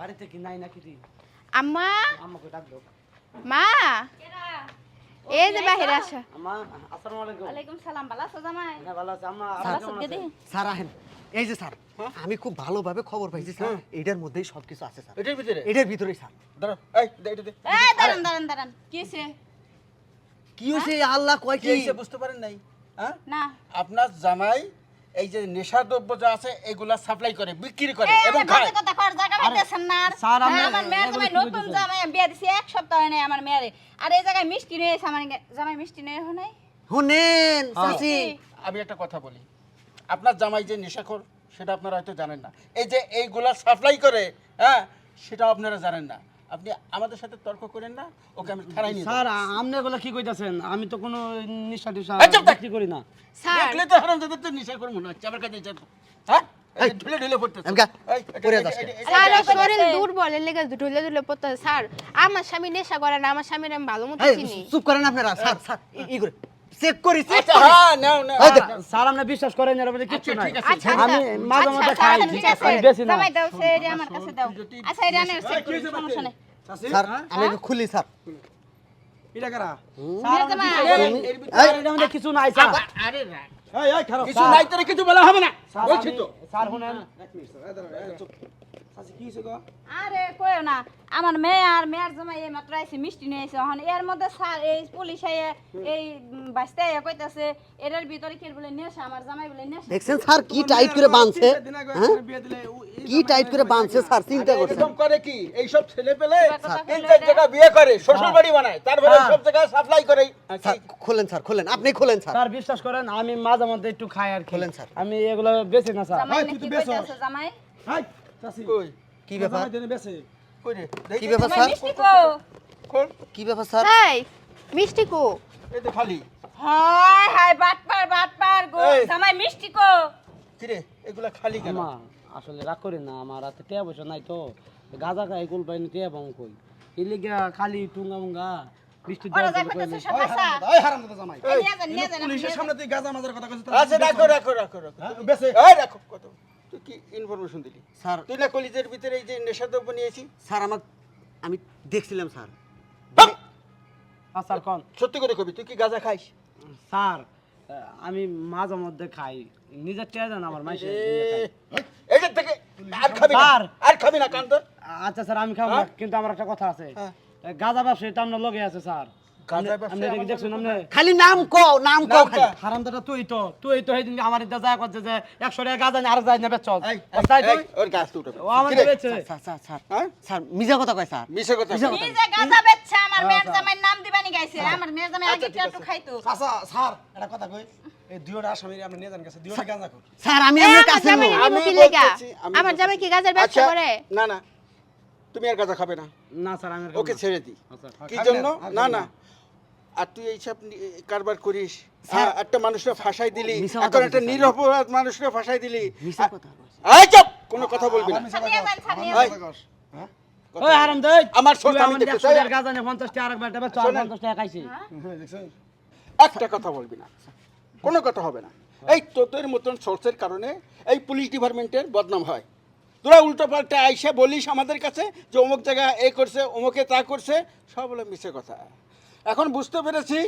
বাড়িতে কি নাই নাকি দি আম্মা? আম্মাকে ডাক দাও। মা? এই যে বাহিরে আসা। আম্মা আসসালামু আলাইকুম। ওয়ালাইকুম সালাম ভালো আছো জামাই? হ্যাঁ ভালো আছে। আম্মা ভালো কেমন আছেন? স্যার আহেন। এই যে স্যার আমি খুব ভালোভাবে খবর পাইছি স্যার। এটার মধ্যেই সবকিছু আছে স্যার। এটার ভিতরে? এটার ভিতরেই স্যার। দাঁড়াও। এই এটা দে। এই দাঁড়ান দাঁড়ান দাঁড়ান। কি হয়েছে কি হয়েছে আল্লাহ কয় কি হয়েছে বুঝতে পারেন নাই? হ্যাঁ? না। আপনার জামাই এই যে নেশা দ্রব্য যা আছে এগুলা সাপ্লাই করে বিক্রি করে এবং খায়। কথা কর, জায়গা পাইতেছেন না আর? স্যার, হ্যাঁ, আমার মেয়ের জামাই নতুন জামাই, আমি বিয়ে দিছি এক সপ্তাহ হয় নাই আমার মেয়েরে। আর এই জায়গায় মিষ্টি এসে আমার জামাই মিষ্টি নিয়ে এসে নাই? শুনেন চাচি। আমি একটা কথা বলি। আপনার জামাই যে নেশাখোর সেটা আপনারা হয়তো জানেন না। এই যে এইগুলা সাপ্লাই করে হ্যাঁ সেটা আপনারা জানেন না। আপনি আমাদের সাথে তর্ক করেন না ওকে আমি থানায় নিয়ে স্যার আপনি এগুলো কি কইতাছেন? আমি তো কোনো নিশা টিশা এই চুপ থাক। বিক্রি করি না। স্যার। দেখলে তো হারাম যাদের তো নেশাখোর মনে হচ্ছে আমার কাছে হ্যাঁ? ঢুলে ঢুলে পড়তেছে। স্যার লেগে ঢুলে ঢুলে স্যার আমার স্বামী নেশা করে না আমার স্বামীর আমি ভালো মতো চিনি। চুপ করেন আপনারা স্যার স্যার ই- ই করে। চেক করি চেক আচ্ছা করি। হ্যাঁ নাও নাও। এই স্যার আপনি বিশ্বাস করেন এর মধ্যে আচ্ছা, নাই। ঠিক আছে। আচ্ছা আমি আচ্ছা মাঝে আচ্ছা, আচ্ছা, খাই। আচ্ছা। আমি বেশি না। দাও, সেটা আমার কাছে দাও। আচ্ছা, এটা আনে, set করি, সমস্যা নেই। স্যার আমি একটু খুলি স্যার। এটা কারা? এর স্যার এর মধ্যে কিছু নাই স্যার। আরে এই এই খারাপ। কিছু নাই তোরে কিছু বলা হবে না। স্যার বলছি আমি- তো। স্যার আরে কইও না আমার মেয়ে আর মেয়ের জামাই এই মাত্র আইছে মিষ্টি নিয়ে আইছে। এখন এর মধ্যে স্যার এই পুলিশ আইয়ে এই বাঁচতে আইয়া কইতাছে এটার ভিতরে কি বলে নেশা আমার জামাই বলে নেশা দেখছেন স্যার কি টাইট করে বাঁধছে? হ্যাঁ? কি টাইট করে বাঁধছে স্যার চিন্তা করছেন? এরকম করে কি? এইসব ছেলে পেলে তিন চার জায়গা বিয়ে করে শ্বশুর বাড়ি বানায় তারপরে সব জায়গায় সাপ্লাই করে। স্যার খোলেন স্যার খোলেন আপনি খোলেন স্যার। স্যার বিশ্বাস করেন আমি মাঝে মধ্যে একটু খাই আর খোলেন, স্যার। আমি এগুলো বেশি না স্যার। জামাই নাকি কইতাছে জামাই? কি ব্যাপার? কি ব্যাপার স্যার? মিষ্টি কো। ব্যাপার স্যার? এই মিষ্টি কো। এই তো খালি। হায় হায় বাটপার বাটপার গো। জামাই মিষ্টি কো। কি এগুলা খালি কেন? মা আসলে রাগ করি না আমার হাতে টিয়া পয়সা নাই তো। গাঁজা খাই কুল পাইনি টিয়া পাম কই? এই লিগা খালি টুঙ্গা মুঙ্গা বাসা পুলিশের সামনে তুই গাজা মাজার কথা কইছিস আচ্ছা রাখো রাখো রাখো রাখো। বেসে এই রাখো কত? তুই কি ইনফরমেশন দিলি? স্যার তুই না কলিজের ভিতরে এই যে নেশাদ্রব্য নিয়েছি স্যার আমার আমি দেখছিলাম স্যার। আচ্ছা, স্যার কোন? সত্যি করে কবি তুই কি গাঁজা খাইস? স্যার আমি মাঝে মধ্যে খাই। নিজের জান আমার মাইসে এইটার থেকে আর খাবি না স্যার। আর খাবি না কান্তর আচ্ছা স্যার আমি খাব না, কিন্তু আমার একটা কথা আছে। হ্যাঁ। গাঁজা ব্যবসায়ী তো আপনার লগে আছে স্যার। খালি নাম কও নাম কও খালি? হারামদাটা তুই তো তুই তো সেদিন আমার ইদ্যা যায় করছে যে একশো টাকা গাঁজা আর যায় নেবে চল এই, তাই তুই ওর গাছ তো ও আমার বেচে। স্যার স্যার স্যার হ্যাঁ? স্যার মিজা কথা কয় স্যার। মিশে কথা। নিজে গাজা বেচছে আমার মেয়ের জামাইয়ের নাম দিবানি গাইছে আমার মেয়ের জামাই আগে আচ্ছা, একটু। খাইতো। চাচা স্যার একটা কথা কই। এই দুইটা আসামিরে আমরা নিয়ে যান গেছে দুইটা গাঁজা কর। স্যার আমি আমার কাছে জামাই আমার জামাই কি গাজার ব্যবসা আচ্ছা, করে? না না। তুমি আর গাঁজা খাবে না। না স্যার আমি ওকে ছেড়ে দিই আচ্ছা। কি জন্য? না, না। আর তুই এইসব কারবার করিস। হ্যাঁ, একটা মানুষকে ফাঁসাই দিলি। এখন একটা নিরপরাধ মানুষকে ফাঁসাই দিলি। চুপ! কোনো কথা বলবি না। হ্যাঁ? আমার একটা কথা বলবি না। কোনো কথা হবে না। এই তোদের মতন সোর্সের কারণে এই পুলিশ ডিপার্টমেন্টের বদনাম হয়। তোরা উল্টো পাল্টা আইসা বলিস আমাদের কাছে যে অমুক জায়গা এ করছে অমুকে তা করছে সব হলো মিশে কথা। এখন বুঝতে পেরেছি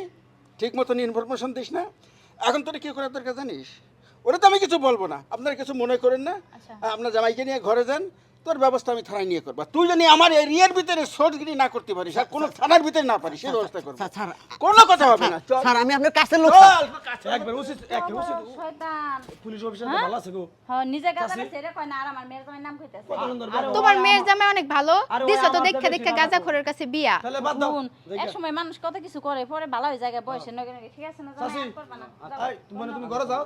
ঠিক মতন ইনফরমেশন দিস না। এখন তোরা কি করার দরকার জানিস? ওরা তো আমি কিছু বলব না। আপনারা কিছু মনে করেন না। আপনার জামাইকে নিয়ে ঘরে যান তোর ব্যবস্থা আমি থানায় নিয়ে করব। তুই জানি আমার এরিয়ার ভিতরে সোর্সগিরি না করতে পারিস আর কোনো থানার ভিতরে না পারিস সেই ব্যবস্থা করব। স্যার কোনো কথা হবে না স্যার আমি আপনার কাছে লোক একবার উচিত উচিত। শয়তান। পুলিশ অফিসার ভালো আছে গো। হ্যাঁ নিজে গাজা এটা কয় না আর আমার মেয়ের জামাইয়ের নাম কইতাছে। তোমার মেয়ের জামাই অনেক ভালো। দিছো তো দেখে দেখে গাজা খোরের কাছে বিয়া। তাহলে বাদ দাও। শুন এক সময় মানুষ কত কিছু করে পরে ভালো হয়ে যায় বয়সে নগে নগে ঠিক আছে না জামাই করবা না। তুমি ঘরে যাও।